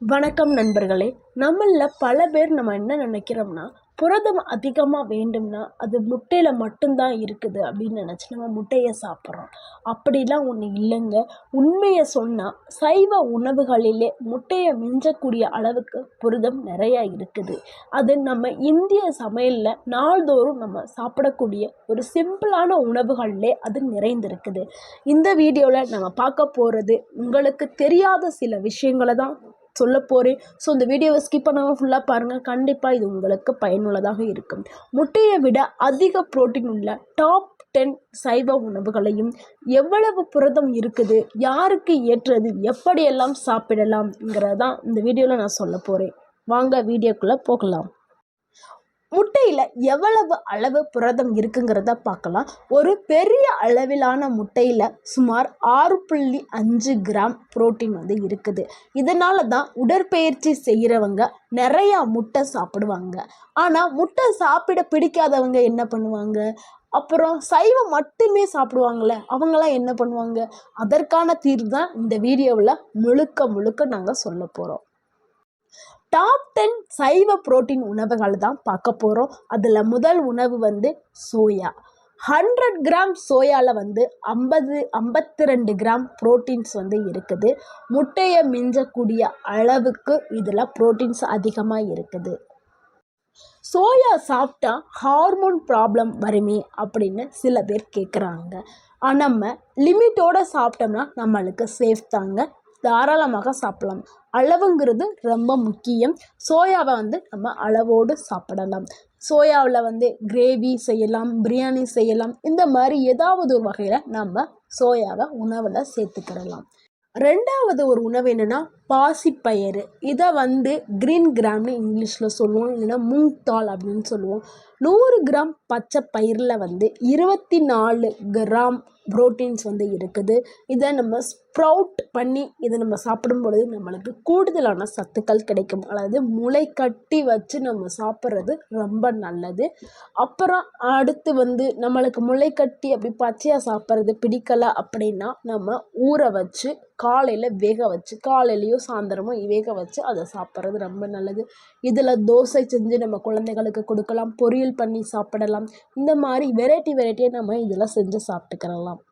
வணக்கம் நண்பர்களே நம்மளில் பல பேர் நம்ம என்ன நினைக்கிறோம்னா புரதம் அதிகமாக வேண்டும்னா அது முட்டையில் மட்டும்தான் இருக்குது அப்படின்னு நினச்சி நம்ம முட்டையை சாப்பிட்றோம். அப்படிலாம் ஒன்று இல்லைங்க. உண்மையை சொன்னால் சைவ உணவுகளிலே முட்டையை மிஞ்சக்கூடிய அளவுக்கு புரதம் நிறையா இருக்குது. அது நம்ம இந்திய சமையலில் நாள்தோறும் நம்ம சாப்பிடக்கூடிய ஒரு சிம்பிளான உணவுகளிலே அது நிறைந்திருக்குது. இந்த வீடியோவில் நம்ம பார்க்க போகிறது உங்களுக்கு தெரியாத சில விஷயங்களை தான் சொல்ல போகிறேன் ஸோ இந்த வீடியோவை ஸ்கிப் பண்ணாமல் ஃபுல்லாக பாருங்கள் கண்டிப்பாக இது உங்களுக்கு பயனுள்ளதாக இருக்கும். முட்டையை விட அதிக புரோட்டீன் உள்ள டாப் டென் சைவ உணவுகளையும் எவ்வளவு புரதம் இருக்குது யாருக்கு ஏற்றது எப்படியெல்லாம் சாப்பிடலாம்ங்கிறதான் இந்த வீடியோவில் நான் சொல்ல போகிறேன் வாங்க வீடியோக்குள்ளே போகலாம். முட்டையில் எவ்வளவு அளவு புரதம் இருக்குங்கிறத பார்க்கலாம். ஒரு பெரிய அளவிலான முட்டையில் சுமார் ஆறு புள்ளி அஞ்சு கிராம் புரோட்டீன் வந்து இருக்குது. இதனால தான் உடற்பயிற்சி செய்கிறவங்க நிறையா முட்டை சாப்பிடுவாங்க. ஆனால் முட்டை சாப்பிட பிடிக்காதவங்க என்ன பண்ணுவாங்க? அப்புறம் சைவம் மட்டுமே சாப்பிடுவாங்கள்ல அவங்களாம் என்ன பண்ணுவாங்க? அதற்கான தீர்வு தான் இந்த வீடியோவில் முழுக்க முழுக்க நாங்கள் சொல்ல போகிறோம் டாப் டென் சைவ புரோட்டீன் உணவுகள் தான் பார்க்க போகிறோம் அதில் முதல் உணவு வந்து சோயா. ஹண்ட்ரட் கிராம் சோயாவில் வந்து ஐம்பது ஐம்பத்தி ரெண்டு கிராம் புரோட்டீன்ஸ் வந்து இருக்குது. முட்டையை மிஞ்சக்கூடிய அளவுக்கு இதில் புரோட்டீன்ஸ் அதிகமாக இருக்குது. சோயா சாப்பிட்டா ஹார்மோன் ப்ராப்ளம் வருமே அப்படின்னு சில பேர் கேட்குறாங்க ஆனால் நம்ம லிமிட்டோடு சாப்பிட்டோம்னா நம்மளுக்கு சேஃப் தாங்க. தாராளமாக சாப்பிடலாம். அளவுங்கிறது ரொம்ப முக்கியம். சோயாவை வந்து நம்ம அளவோடு சாப்பிடலாம். சோயாவில் வந்து கிரேவி செய்யலாம் பிரியாணி செய்யலாம். இந்த மாதிரி ஏதாவது ஒரு வகையில் நம்ம சோயாவை உணவில் சேர்த்துக்கிடலாம். ரெண்டாவது ஒரு உணவு என்னென்னா பாசிப்பயிறு. இதை வந்து க்ரீன் கிராம்னு இங்கிலீஷில் சொல்லுவோம். இல்லைன்னா மூங் தால் அப்படின்னு சொல்லுவோம். நூறு கிராம் பச்சை பயிரில் வந்து இருபத்தி நாலு கிராம் புரோட்டீன்ஸ் வந்து இருக்குது. இதை நம்ம ஸ்ப்ரவுட் பண்ணி இதை நம்ம சாப்பிடும் பொழுது நம்மளுக்கு கூடுதலான சத்துக்கள் கிடைக்கும். அதாவது முளை கட்டி வச்சு நம்ம சாப்பிட்றது ரொம்ப நல்லது. அப்புறம் அடுத்து வந்து நம்மளுக்கு முளை கட்டி அப்படி பச்சையாக சாப்பிட்றது பிடிக்கலை அப்படின்னா நம்ம ஊற வச்சு காலையில் வேக வச்சு காலையிலையோ சாயந்தரமோ வேக வச்சு அதை சாப்பிட்றது ரொம்ப நல்லது. இதில் தோசை செஞ்சு நம்ம குழந்தைகளுக்கு கொடுக்கலாம் பொரியல் பண்ணி சாப்பிடலாம். இந்த மாதிரி வெரைட்டி வெரைட்டியாக நம்ம இதில் செஞ்சு சாப்பிட்டுக்கிறலாம்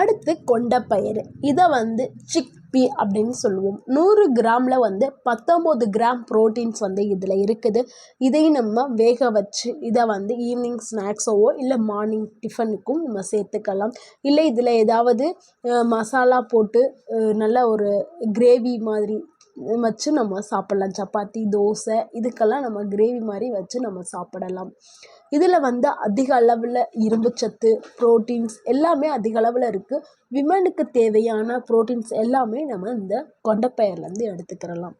அடுத்து கொண்டைப்பயிறு இதை வந்து சிக்பி அப்படின்னு சொல்லுவோம். நூறு கிராமில் வந்து பத்தொம்போது கிராம் ப்ரோட்டீன்ஸ் வந்து இதில் இருக்குது. இதையும் நம்ம வேக வச்சு இதை வந்து ஈவினிங் ஸ்நாக்ஸோவோ இல்லை மார்னிங் டிஃபனுக்கும் நம்ம சேர்த்துக்கலாம். இல்லை இதில் ஏதாவது மசாலா போட்டு நல்ல ஒரு கிரேவி மாதிரி வச்சு நம்ம சாப்பிட்லாம். சப்பாத்தி தோசை இதுக்கெல்லாம் நம்ம கிரேவி மாதிரி வச்சு நம்ம சாப்பிடலாம். இதில் வந்து அதிக அளவில் இரும்புச்சத்து ப்ரோட்டீன்ஸ் எல்லாமே அதிக அளவில் இருக்குது விமனுக்கு தேவையான ப்ரோட்டீன்ஸ் எல்லாமே நம்ம இந்த கொண்டைப்பயிர்லேருந்து எடுத்துக்கிறலாம்.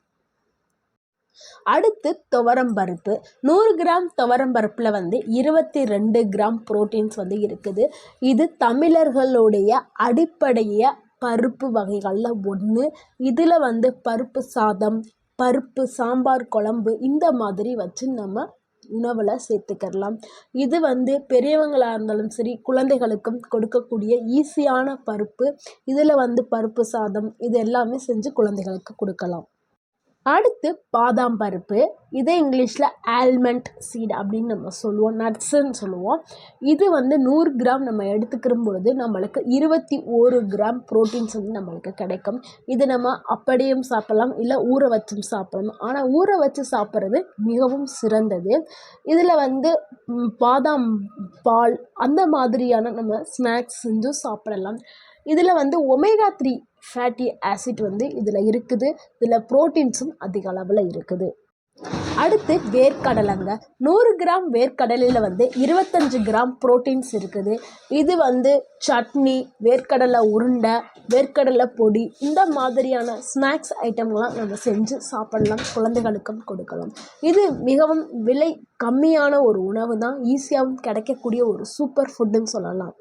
அடுத்து துவரம் பருப்பு. நூறு கிராம் துவரம் பருப்பில் வந்து இருபத்தி ரெண்டு கிராம் ப்ரோட்டீன்ஸ் வந்து இருக்குது. இது தமிழர்களுடைய அடிப்படையை பருப்பு வகைகளில் ஒன்று இதில் வந்து பருப்பு சாதம் பருப்பு சாம்பார் குழம்பு இந்த மாதிரி வச்சு நம்ம உணவில் சேர்த்துக்கிடலாம் இது வந்து பெரியவங்களாக இருந்தாலும் சரி குழந்தைகளுக்கும் கொடுக்கக்கூடிய ஈஸியான பருப்பு. இதில் வந்து பருப்பு சாதம் இது எல்லாமே செஞ்சு குழந்தைகளுக்கு கொடுக்கலாம். அடுத்து பாதாம் பருப்பு. இதே இங்கிலீஷில் ஆல்மண்ட் சீட் அப்படின்னு நம்ம சொல்லுவோம். நட்ஸுன்னு சொல்லுவோம். இது வந்து நூறு கிராம் நம்ம எடுத்துக்கிற பொழுது நம்மளுக்கு இருபத்தி ஒரு கிராம் ப்ரோட்டீன்ஸ் வந்து நம்மளுக்கு கிடைக்கும். இது நம்ம அப்படியும் சாப்பிட்லாம் இல்லை ஊற வச்சும் சாப்பிடலாம். ஆனால் ஊற வச்சு சாப்பிட்றது மிகவும் சிறந்தது. இதில் வந்து பாதாம் பால் அந்த மாதிரியான நம்ம ஸ்நாக்ஸ் செஞ்சும் சாப்பிடலாம். இதில் வந்து ஒமேகா த்ரீ ஃபேட்டி ஆசிட் வந்து இதில் இருக்குது. இதில் ப்ரோட்டீன்ஸும் அதிக அளவில் இருக்குது. அடுத்து வேர்க்கடலைங்க நூறு கிராம் வேர்க்கடலையில் வந்து இருபத்தஞ்சு கிராம் ப்ரோட்டீன்ஸ் இருக்குது. இது வந்து சட்னி வேர்க்கடலை உருண்டை வேர்க்கடலை பொடி இந்த மாதிரியான ஸ்நாக்ஸ் ஐட்டம்லாம் நம்ம செஞ்சு சாப்பிடலாம். குழந்தைகளுக்கும் கொடுக்கலாம். இது மிகவும் விலை கம்மியான ஒரு உணவு தான் ஈஸியாகவும் கிடைக்கக்கூடிய ஒரு சூப்பர் ஃபுட்டுன்னு சொல்லலாம்.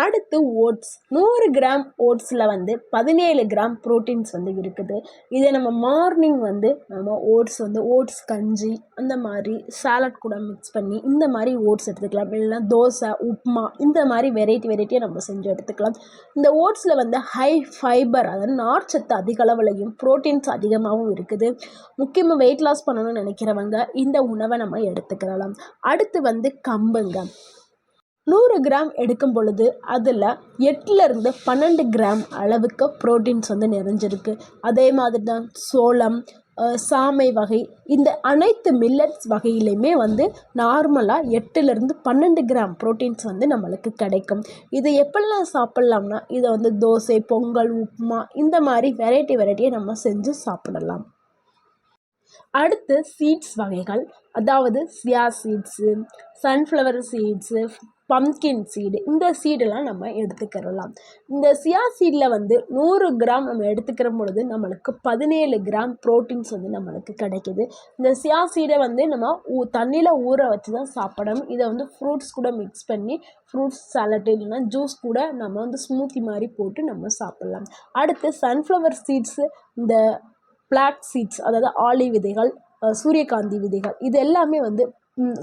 அடுத்து ஓட்ஸ். நூறு கிராம் ஓட்ஸில் வந்து பதினேழு கிராம் ப்ரோட்டீன்ஸ் வந்து இருக்குது. இதை நம்ம மார்னிங் வந்து நம்ம ஓட்ஸ் வந்து ஓட்ஸ் கஞ்சி அந்த மாதிரி சாலட் கூட மிக்ஸ் பண்ணி இந்த மாதிரி ஓட்ஸ் எடுத்துக்கலாம். இல்லைனா தோசை உப்புமா இந்த மாதிரி வெரைட்டி வெரைட்டியாக நம்ம செஞ்சு எடுத்துக்கலாம். இந்த ஓட்ஸில் வந்து ஹை ஃபைபர் அதாவது நார்ச்சத்து அதிக அளவுலையும் ப்ரோட்டீன்ஸ் அதிகமாகவும் இருக்குது. முக்கியமாக வெயிட் லாஸ் பண்ணணும்னு நினைக்கிறவங்க இந்த உணவை நம்ம எடுத்துக்கலாம். அடுத்து வந்து கம்புங்க. நூறு கிராம் எடுக்கும் பொழுது அதில் எட்டுலேருந்து பன்னெண்டு கிராம் அளவுக்கு ப்ரோட்டீன்ஸ் வந்து நிறைஞ்சிருக்கு. அதே மாதிரி தான் சோளம் சாமை வகை இந்த அனைத்து மில்லட்ஸ் வகையிலையுமே வந்து நார்மலாக எட்டுலேருந்து பன்னெண்டு கிராம் ப்ரோட்டீன்ஸ் வந்து நம்மளுக்கு கிடைக்கும். இதை எப்படிலாம் சாப்பிட்லாம்னா இதை வந்து தோசை பொங்கல் உப்புமா இந்த மாதிரி வெரைட்டி வெரைட்டியை நம்ம செஞ்சு சாப்பிடலாம். அடுத்து சீட்ஸ் வகைகள். அதாவது chia seeds sunflower seeds pumpkin seed இந்த சீடெல்லாம் நம்ம எடுத்துக்கிறலாம். இந்த சியா சீடில் வந்து நூறு கிராம் நம்ம எடுத்துக்கிற பொழுது நம்மளுக்கு பதினேழு கிராம் ப்ரோட்டீன்ஸ் வந்து நம்மளுக்கு கிடைக்கிது. இந்த சியா சீடை வந்து நம்ம ஊ தண்ணியில் ஊற வச்சு தான் சாப்பிடணும். இதை வந்து ஃப்ரூட்ஸ் கூட மிக்ஸ் பண்ணி ஃப்ரூட்ஸ் சாலட் இல்லைன்னா ஜூஸ் கூட நம்ம வந்து ஸ்மூத்தி மாதிரி போட்டு நம்ம சாப்பிட்லாம். அடுத்து சன்ஃப்ளவர் சீட்ஸு இந்த ஃப்ளாக் சீட்ஸ் அதாவது ஆளி விதைகள் சூரியகாந்தி விதைகள் இது எல்லாமே வந்து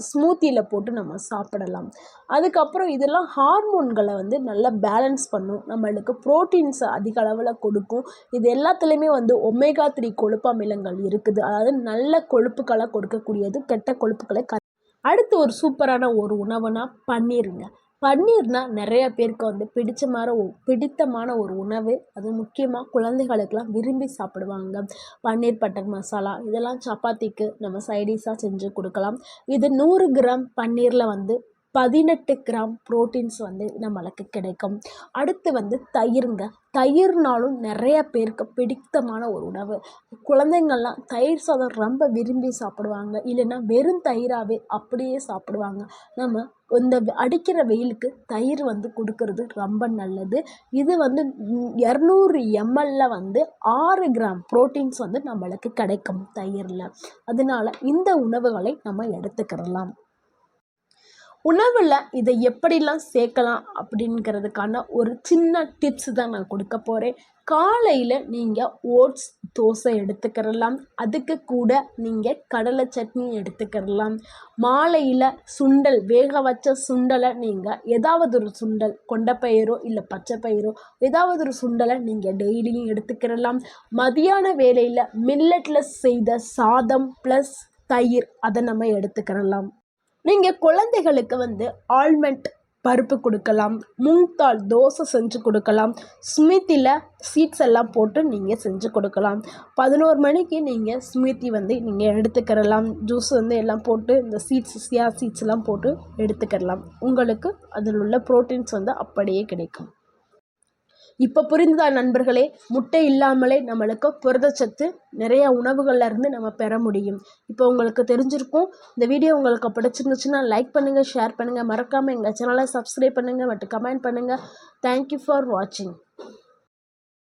ஸ்மூத்தியில் போட்டு நம்ம சாப்பிடலாம். அதுக்கப்புறம் இதெல்லாம் ஹார்மோன்களை வந்து நல்லா பேலன்ஸ் பண்ணும். நம்மளுக்கு ப்ரோட்டீன்ஸை அதிக அளவில் கொடுக்கும். இது எல்லாத்துலேயுமே வந்து ஒமேகா த்ரீ கொழுப்பு அமிலங்கள் இருக்குது. அதாவது நல்ல கொழுப்புக்களை கொடுக்கக்கூடியது கெட்ட கொழுப்புகளை க அடுத்து ஒரு சூப்பரான ஒரு உணவுனா பன்னீருங்க. பன்னீர்னால் நிறைய பேருக்கு வந்து பிடிச்ச மாதிரி பிடித்தமான ஒரு உணவு. அது முக்கியமாக குழந்தைகளுக்கெலாம் விரும்பி சாப்பிடுவாங்க. பன்னீர் பட்டர் மசாலா இதெல்லாம் சப்பாத்திக்கு நம்ம சைடிஷாக செஞ்சு கொடுக்கலாம். இது நூறு கிராம் பன்னீரில் வந்து பதினெட்டு கிராம் ப்ரோட்டீன்ஸ் வந்து நம்மளுக்கு கிடைக்கும். அடுத்து வந்து தயிருங்க. தயிர்னாலும் நிறைய பேருக்கு பிடித்தமான ஒரு உணவு. குழந்தைங்கள்லாம் தயிர் சாதம் ரொம்ப விரும்பி சாப்பிடுவாங்க. இல்லைன்னா வெறும் தயிராகவே அப்படியே சாப்பிடுவாங்க. நம்ம இந்த அடிக்கிற வெயிலுக்கு தயிர் வந்து கொடுக்கறது ரொம்ப நல்லது. இது வந்து இரநூறு எம்எல்ல வந்து ஆறு கிராம் ப்ரோட்டீன்ஸ் வந்து நம்மளுக்கு கிடைக்கும் தயிரில். அதனால இந்த உணவுகளை நம்ம எடுத்துக்கிடலாம். உணவில் இதை எப்படிலாம் சேர்க்கலாம் அப்படிங்கிறதுக்கான ஒரு சின்ன டிப்ஸ் தான் நான் கொடுக்க போகிறேன் காலையில் நீங்கள் ஓட்ஸ் தோசை எடுத்துக்கிறலாம் அதுக்கு கூட நீங்கள் கடலை சட்னி எடுத்துக்கிறலாம் மாலையில் சுண்டல் வேக வச்ச சுண்டலை நீங்கள் ஏதாவது ஒரு சுண்டல் கொண்ட பயிரோ இல்லை பச்சை பயிரோ ஏதாவது ஒரு சுண்டலை நீங்கள் டெய்லியும் எடுத்துக்கிறலாம் மதியான வேலையில் மில்லட்டில் செய்த சாதம் ப்ளஸ் தயிர் அதை நம்ம எடுத்துக்கிறலாம் நீங்கள் குழந்தைகளுக்கு வந்து ஆல்மண்ட் பருப்பு கொடுக்கலாம் மூங்தால் தோசை செஞ்சு கொடுக்கலாம் ஸ்மித்தியில் சீட்ஸ் எல்லாம் போட்டு நீங்கள் செஞ்சு கொடுக்கலாம். பதினோரு மணிக்கு நீங்கள் ஸ்மித்தி வந்து நீங்கள் எடுத்துக்கிறலாம் ஜூஸ் வந்து எல்லாம் போட்டு இந்த சீட்ஸ் சியா சீட்ஸ்லாம் போட்டு எடுத்துக்கிறலாம் உங்களுக்கு அதில் உள்ள ப்ரோட்டீன்ஸ் வந்து அப்படியே கிடைக்கும். இப்போ புரிந்ததா நண்பர்களே? முட்டை இல்லாமலே நம்மளுக்கு புரதச்சத்து நிறைய உணவுகளில் இருந்து நம்ம பெற முடியும். இப்போ உங்களுக்கு தெரிஞ்சிருக்கும். இந்த வீடியோ உங்களுக்கு பிடிச்சிருந்துச்சுன்னா லைக் பண்ணுங்கள் ஷேர் பண்ணுங்கள் மறக்காமல் எங்கள் சேனலை சப்ஸ்கிரைப் பண்ணுங்கள் மற்றும் கமெண்ட் பண்ணுங்கள் தேங்க்யூ ஃபார் வாட்சிங்